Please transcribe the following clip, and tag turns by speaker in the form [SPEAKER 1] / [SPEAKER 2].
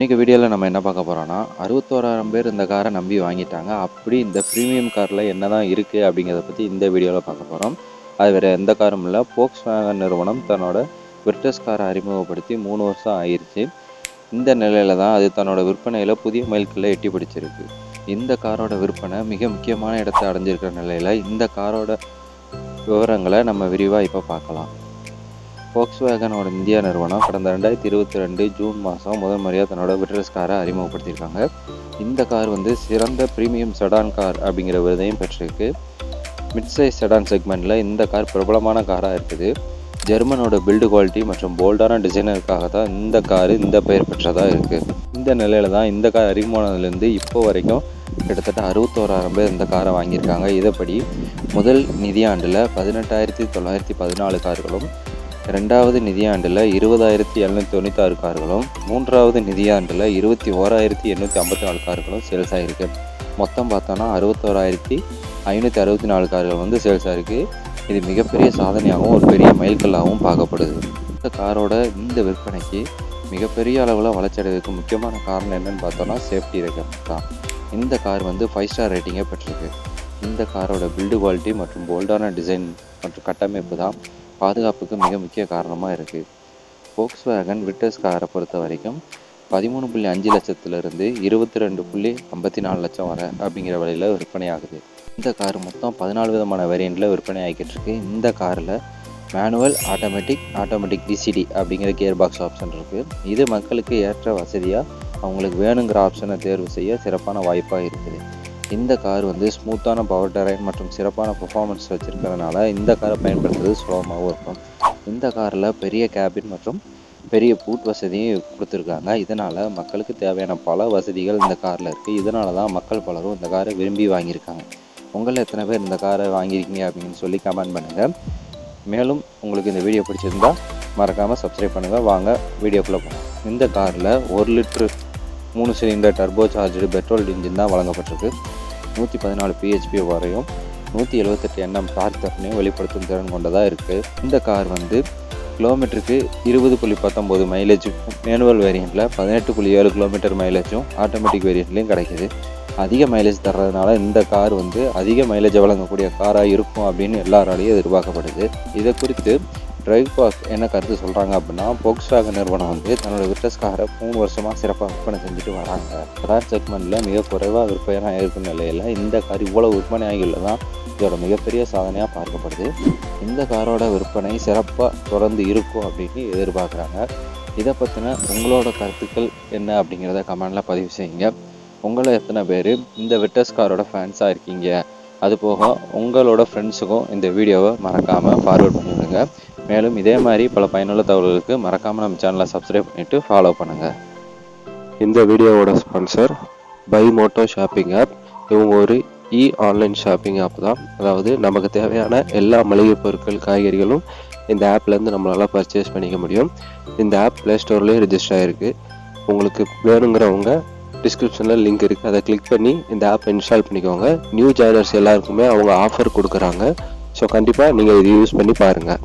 [SPEAKER 1] இன்றைக்கி வீடியோவில் நம்ம என்ன பார்க்க போகிறோன்னா அறுபத்தோராயிரம் பேர் இந்த காரை நம்பி வாங்கிட்டாங்க. அப்படி இந்த ப்ரீமியம் காரில் என்ன தான் இருக்குது அப்படிங்கிறத பற்றி இந்த வீடியோவில் பார்க்க போகிறோம் அது வேறு எந்த காரும் இல்லை. போக்ஸ் வேகன் நிறுவனம் தன்னோட பிரிட்டஸ் காரை அறிமுகப்படுத்தி மூணு வருஷம் ஆயிடுச்சு இந்த நிலையில தான் அது தன்னோட விற்பனையில் புதிய மைல்கல்ல எட்டி பிடிச்சிருக்கு. இந்த காரோட விற்பனை மிக முக்கியமான இடத்தை அடைஞ்சிருக்கிற நிலையில் இந்த காரோட விவரங்களை நம்ம விரிவாக இப்போ பார்க்கலாம். ஃபோக்ஸ் வேகனோட இந்தியா நிறுவனம் கடந்த ரெண்டாயிரத்தி இருபத்தி ரெண்டு ஜூன் மாதம் முதல் முறையாக தன்னோட விட்ரஸ் காரை அறிமுகப்படுத்தியிருக்காங்க. இந்த கார் வந்து சிறந்த ப்ரீமியம் செடான் கார் அப்படிங்கிற விருதையும் பெற்றிருக்கு. மிட் சைஸ் செடான் செக்மெண்ட்டில் இந்த கார் பிரபலமான காராக இருக்குது. ஜெர்மனோட பில்டு குவாலிட்டி மற்றும் போல்டான டிசைனருக்காக தான் இந்த கார் இந்த பெயர் பெற்றதாக இருக்குது இந்த நிலையில தான் இந்த கார் அறிமுகமானதுலேருந்து இப்போ வரைக்கும் கிட்டத்தட்ட அறுபத்தோராயிரம் பேர் இந்த காரை வாங்கியிருக்காங்க. இதைப்படி முதல் நிதியாண்டில் பதினெட்டாயிரத்தி தொள்ளாயிரத்தி பதினாலு கார்களும் ரெண்டாவது நிதியாண்டில் இருபதாயிரத்தி எழுநூற்றி தொண்ணூத்தாறு கார்களும் மூன்றாவது நிதியாண்டில் இருபத்தி ஓராயிரத்தி எண்ணூற்றி ஐம்பத்தி நாலு கார்களும் சேல்ஸ் ஆகிருக்கு மொத்தம் பார்த்தோன்னா அறுபத்தோராயிரத்தி ஐநூற்றி அறுபத்தி நாலு கார்கள் வந்து சேல்ஸ் ஆகிருக்கு இது மிகப்பெரிய சாதனையாகவும் ஒரு பெரிய மைல்கல்லாகவும் பார்க்கப்படுது. இந்த காரோட இந்த விற்பனைக்கு மிகப்பெரிய அளவில் வளர்ச்சி அடைவதற்கு முக்கியமான காரணம் என்னென்னு பார்த்தோன்னா சேஃப்டி ரெக்கமெண்ட் தான். இந்த கார் வந்து ஃபைவ் ஸ்டார் ரேட்டிங்கை பெற்றிருக்கு. இந்த காரோட பில்டு குவாலிட்டி மற்றும் போல்டான டிசைன் மற்றும் கட்டமைப்பு தான் பாதுகாப்புக்கு மிக முக்கிய காரணமாக இருக்குது ஃபோக்ஸ் வேகன் விட்டர்ஸ் காரை பொறுத்த வரைக்கும் பதிமூணு புள்ளி அஞ்சு லட்சத்துலேருந்து இருபத்தி ரெண்டு புள்ளி ஐம்பத்தி நாலு லட்சம் வரை அப்படிங்கிற விலையில் விற்பனை ஆகுது. இந்த கார் மொத்தம் பதினாலு விதமான வேரியண்ட்டில் விற்பனை ஆகிக்கிட்டு இருக்கு. இந்த காரில் மேனுவல் ஆட்டோமேட்டிக் ஆட்டோமேட்டிக் விசிடி அப்படிங்கிற கியர் பாக்ஸ் ஆப்ஷன் இருக்குது இது மக்களுக்கு ஏற்ற வசதியாக அவங்களுக்கு வேணுங்கிற ஆப்ஷனை தேர்வு செய்ய சிறப்பான வாய்ப்பாக இருக்குது. இந்த கார் வந்து ஸ்மூத்தான பவர் டரைன் மற்றும் சிறப்பான பெர்ஃபார்மன்ஸ் வச்சுருக்கிறதுனால இந்த காரை பயன்படுத்துறது சுலபமாகவும் இருக்கும். இந்த காரில் பெரிய கேபின் மற்றும் பெரிய பூட் வசதியும் கொடுத்துருக்காங்க. இதனால் மக்களுக்கு தேவையான பல வசதிகள் இந்த காரில் இருக்குது இதனால தான் மக்கள் பலரும் இந்த காரை விரும்பி வாங்கியிருக்காங்க. உங்களில் எத்தனை பேர் இந்த காரை வாங்கியிருக்கீங்க அப்படின்னு சொல்லி கமெண்ட் பண்ணுங்கள் மேலும் உங்களுக்கு இந்த வீடியோ பிடிச்சிருந்தா மறக்காமல் சப்ஸ்கிரைப் பண்ணுங்கள் வாங்க வீடியோக்குள்ளே போகலாம் இந்த காரில் ஒரு லிட்ரு மூணு cylinder turbo charge petrol engine தான் வழங்கப்பட்டிருக்கு. நூற்றி பதினாலு பிஹெச்பி வரையும் நூற்றி எழுபத்தெட்டு எண்ணம் டார்க் தரனையும் வெளிப்படுத்தும் திறன் கொண்டதாக இருக்குது இந்த கார் வந்து கிலோமீட்டருக்கு இருபது புள்ளி பத்தொம்போது மைலேஜுக்கும் மேனுவல் வேரியண்ட்டில் பதினெட்டு புள்ளி ஏழு கிலோமீட்டர் மைலேஜும் ஆட்டோமேட்டிக் வேரியண்ட்லேயும் கிடைக்குது. அதிக மைலேஜ் தர்றதுனால இந்த கார் வந்து அதிக மைலேஜை வழங்கக்கூடிய காராக இருக்கும் அப்படின்னு எல்லாராலையும் எதிர்பார்க்கப்படுது. இதை குறித்து டிரைவ் பாஸ் என்ன கருத்து சொல்கிறாங்க அப்படின்னா போக்ஸ்வாகன் நிறுவனம் வந்து தன்னோட விட்டஸ் காரை மூணு வருஷமாக சிறப்பாக விற்பனை செஞ்சுட்டு வராங்க. செடான் செக்மெண்ட்டில் மிக குறைவாக விற்பனை இருக்கும் நிலையில் இந்த கார் இவ்வளோ விற்பனை ஆகியுள்ளது தான் இதோட மிகப்பெரிய சாதனையாக பார்க்கப்படுது. இந்த காரோட விற்பனை சிறப்பாக தொடர்ந்து இருக்கும் அப்படின்னு எதிர்பார்க்குறாங்க. இதை பற்றின உங்களோட கருத்துக்கள் என்ன அப்படிங்கிறத கமெண்டில் பதிவு செய்யுங்க. உங்களை எத்தனை பேர் இந்த விட்டஸ் காரோட ஃபேன்ஸாக இருக்கீங்க? அது போக உங்களோட ஃப்ரெண்ட்ஸுக்கும் இந்த வீடியோவை மறக்காமல் ஃபார்வர்ட் பண்ணிவிடுங்க. மேலும் இதே மாதிரி பல பயனுள்ள தகவல்களுக்கு மறக்காமல் நம்ம சேனலை சப்ஸ்கிரைப் பண்ணிவிட்டு ஃபாலோ பண்ணுங்கள் இந்த வீடியோவோட sponsor by moto shopping app இவங்க ஒரு இ ஆன்லைன் ஷாப்பிங் ஆப் தான். அதாவது நமக்கு தேவையான எல்லா மளிகை பொருட்கள் காய்கறிகளும் இந்த ஆப்லேருந்து நம்மளால் பர்ச்சேஸ் பண்ணிக்க முடியும். இந்த ஆப் ப்ளே ஸ்டோர்லேயே ரிஜிஸ்டர் ஆகிருக்கு உங்களுக்கு வேணுங்கிறவங்க டிஸ்கிரிப்ஷனில் லிங்க் இருக்குது அதை கிளிக் பண்ணி இந்த ஆப் இன்ஸ்டால் பண்ணிக்கோங்க. நியூ ஜாயினர்ஸ் எல்லாருக்குமே அவங்க ஆஃபர் கொடுக்குறாங்க. ஸோ கண்டிப்பாக நீங்கள் இது யூஸ் பண்ணி பாருங்கள்